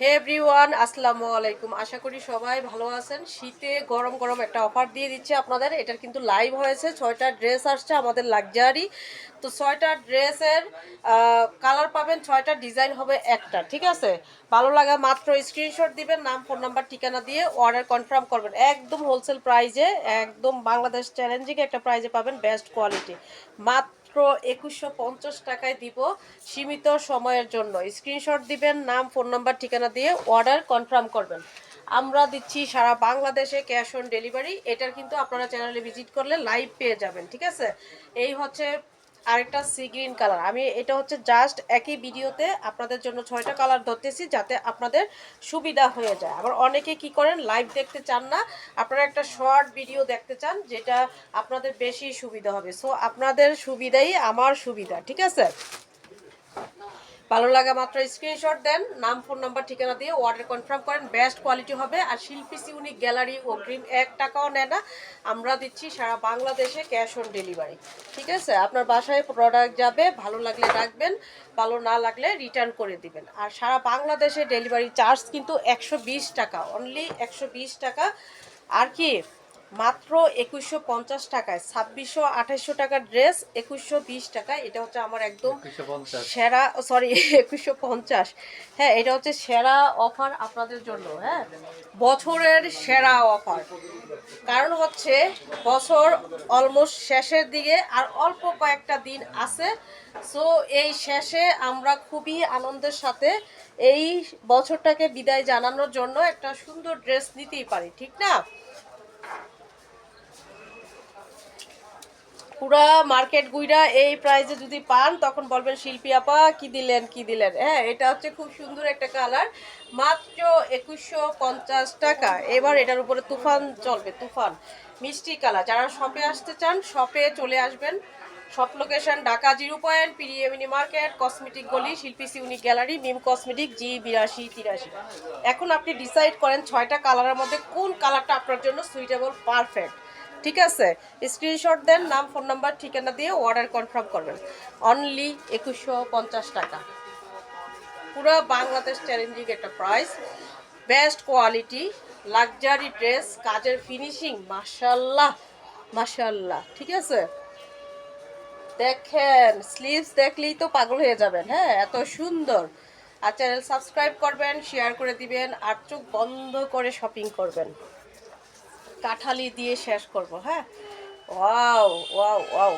হে everyone আসসালামু আলাইকুম। আশা করি সবাই ভালো আছেন। শীতে গরম গরম একটা অফার দিয়ে দিচ্ছে আপনাদের। এটার কিন্তু লাইভ হয়েছে। ছয়টা ড্রেস আসছে আমাদের লাক্সারি তো ছয়টা ড্রেসের কালার পাবেন, ছয়টা ডিজাইন হবে একটা, ঠিক আছে? ভালো লাগা মাত্র স্ক্রিনশট দিবেন, নাম ফোন নাম্বার ঠিকানা দিয়ে অর্ডার কনফার্ম করবেন। একদম হোলসেল প্রাইজে একদম বাংলাদেশ চ্যালেঞ্জিং একটা প্রাইজে পাবেন বেস্ট কোয়ালিটি মাত্র মাত্র একুশশো পঞ্চাশ টাকায় দিব সীমিত সময়ের জন্য। স্ক্রিনশট দিবেন, নাম, ফোন নাম্বার, ঠিকানা দিয়ে অর্ডার কনফার্ম করবেন। আমরা দিচ্ছি সারা বাংলাদেশে ক্যাশ অন ডেলিভারি এটার কিন্তু আপনারা চ্যানেলে ভিজিট করলে লাইভ পেয়ে যাবেন, ঠিক আছে? এই হচ্ছে আরেকটা সি গ্রিন কালার আমি এটা হচ্ছে জাস্ট একই ভিডিওতে আপনাদের জন্য ছয়টা কালার ধরতেছি যাতে আপনাদের সুবিধা হয়ে যায়। আবার অনেকে কি করেন লাইভ দেখতে চান না, আপনারা একটা শর্ট ভিডিও দেখতে চান, যেটা আপনাদের বেশি সুবিধা হবে। সো আপনাদের সুবিধাই আমার সুবিধা, ঠিক আছে? ভালো লাগা মাত্র স্ক্রিনশট দেন, নাম ফোন নাম্বার ঠিকানা দিয়ে অর্ডার কনফার্ম করেন বেস্ট কোয়ালিটি হবে। আর শিল্পী ইউনিক গ্যালারি অগ্রিম এক টাকাও নেয় না। আমরা দিচ্ছি সারা বাংলাদেশে ক্যাশ অন ডেলিভারি ঠিক আছে? আপনার বাসায় প্রোডাক্ট যাবে, ভালো লাগলে রাখবেন, ভালো না লাগলে রিটার্ন করে দিবেন। আর সারা বাংলাদেশে ডেলিভারি চার্জ কিন্তু একশো বিশ টাকা অনলি একশো বিশ টাকা। আর কি? মাত্র একুশশো পঞ্চাশ টাকায় ছাব্বিশশো আঠাশশো টাকার ড্রেস একুশশো বিশ টাকা এটা হচ্ছে আমার একদম সেরা সরি একুশশো পঞ্চাশ। হ্যাঁ এটা হচ্ছে সেরা অফার আপনাদের জন্য হ্যাঁ? বছরের সেরা অফার। কারণ হচ্ছে বছর অলমোস্ট শেষের দিকে আর অল্প কয়েকটা দিন আছে। সো এই শেষে আমরা খুবই আনন্দের সাথে এই বছরটাকে বিদায় জানানোর জন্য একটা সুন্দর ড্রেস নিতেই পারি ঠিক না? পুরা মার্কেট গুইরা এই প্রাইজে যদি পান, তখন বলবেন, শিল্পী আপা, কি দিলেন কি দিলেন? হ্যাঁ এটা হচ্ছে খুব সুন্দর একটা কালার মাত্র একুশশো পঞ্চাশ টাকা। এবার এটার উপরে তুফান চলবে, তুফান। মিষ্টি কালার যারা শপে আসতে চান শপে চলে আসবেন। Shop location Dhaka zero point পিরিএমিনি market cosmetic গলি শিল্পী সিউনিক গ্যালারি মিম কসমেটিক জি বিরাশি, তিরাশি। এখন আপনি ডিসাইড করেন ছয়টা কালারের মধ্যে কোন কালারটা আপনার জন্য সুইটেবল পারফেক্ট ঠিক আছে? স্ক্রিনশট দেন, নাম ফোন নাম্বার ঠিকানা দিয়ে অর্ডার কনফার্ম করবেন। অনলি একুশশো পঞ্চাশ টাকা। পুরো বাংলাদেশ চ্যালেঞ্জিং একটা price best quality luxury dress কাজের ফিনিশিং মাশাল্লাহ মাশাল্লাহ ঠিক আছে? দেখেন স্লিভস দেখলেই তো পাগল হয়ে যাবেন হ্যাঁ? এত সুন্দর। আর চ্যানেল সাবস্ক্রাইব করবেন শেয়ার করে দিবেন, আর চোখ বন্ধ করে শপিং করবেন। কাঠালি দিয়ে শেষ করব হ্যাঁ? Wow wow wow.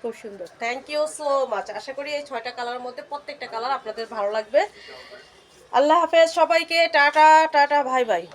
খুব সুন্দর। থ্যাংক ইউ সো মাচ আশা করি এই ছয়টা কালার মধ্যে প্রত্যেকটা কালার আপনাদের ভালো লাগবে। আল্লাহ হাফেজ সবাইকে। টাটা টাটা ভাই ভাই